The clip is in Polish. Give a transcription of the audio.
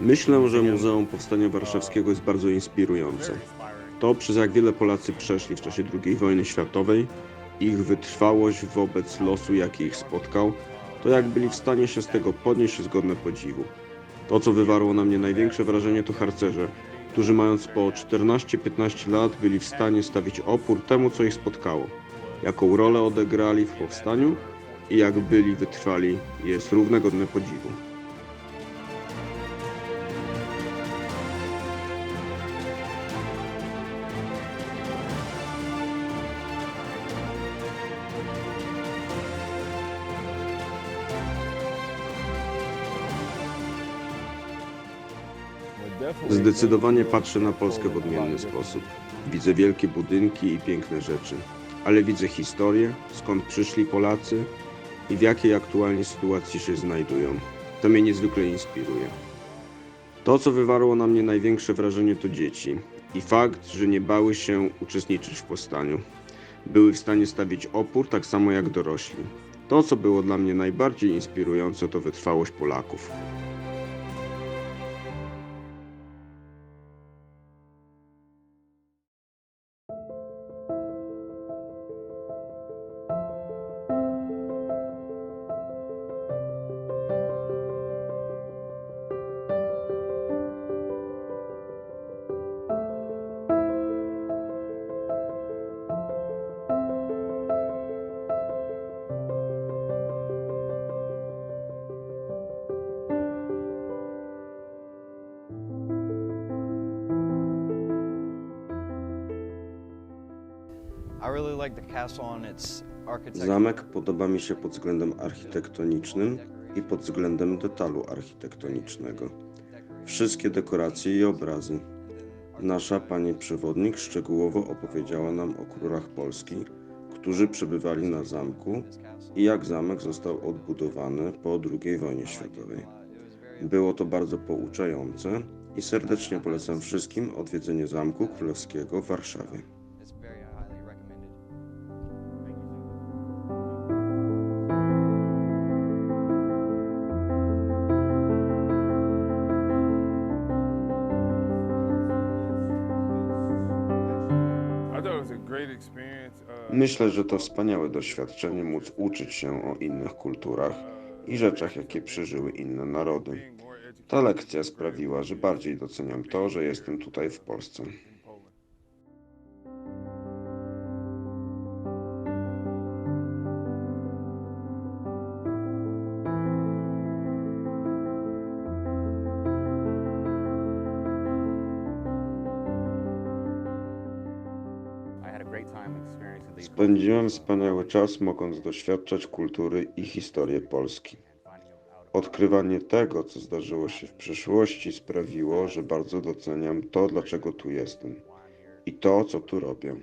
Myślę, że Muzeum Powstania Warszawskiego jest bardzo inspirujące. To, przez jak wiele Polacy przeszli w czasie II wojny światowej, ich wytrwałość wobec losu, jaki ich spotkał, to jak byli w stanie się z tego podnieść, jest godne podziwu. To, co wywarło na mnie największe wrażenie, to harcerze, którzy mając po 14-15 lat byli w stanie stawić opór temu, co ich spotkało. Jaką rolę odegrali w powstaniu i jak byli wytrwali, jest równe godne podziwu. Zdecydowanie patrzę na Polskę w odmienny sposób. Widzę wielkie budynki i piękne rzeczy, ale widzę historię, skąd przyszli Polacy i w jakiej aktualnie sytuacji się znajdują. To mnie niezwykle inspiruje. To, co wywarło na mnie największe wrażenie, to dzieci i fakt, że nie bały się uczestniczyć w powstaniu. Były w stanie stawić opór tak samo jak dorośli. To, co było dla mnie najbardziej inspirujące, to wytrwałość Polaków. Zamek podoba mi się pod względem architektonicznym i pod względem detalu architektonicznego. Wszystkie dekoracje i obrazy. Nasza pani przewodnik szczegółowo opowiedziała nam o królach Polski, którzy przebywali na zamku i jak zamek został odbudowany po II wojnie światowej. Było to bardzo pouczające i serdecznie polecam wszystkim odwiedzenie Zamku Królewskiego w Warszawie. Myślę, że to wspaniałe doświadczenie móc uczyć się o innych kulturach i rzeczach, jakie przeżyły inne narody. Ta lekcja sprawiła, że bardziej doceniam to, że jestem tutaj w Polsce. Spędziłem wspaniały czas, mogąc doświadczać kultury i historii Polski. Odkrywanie tego, co zdarzyło się w przeszłości, sprawiło, że bardzo doceniam to, dlaczego tu jestem i to, co tu robię.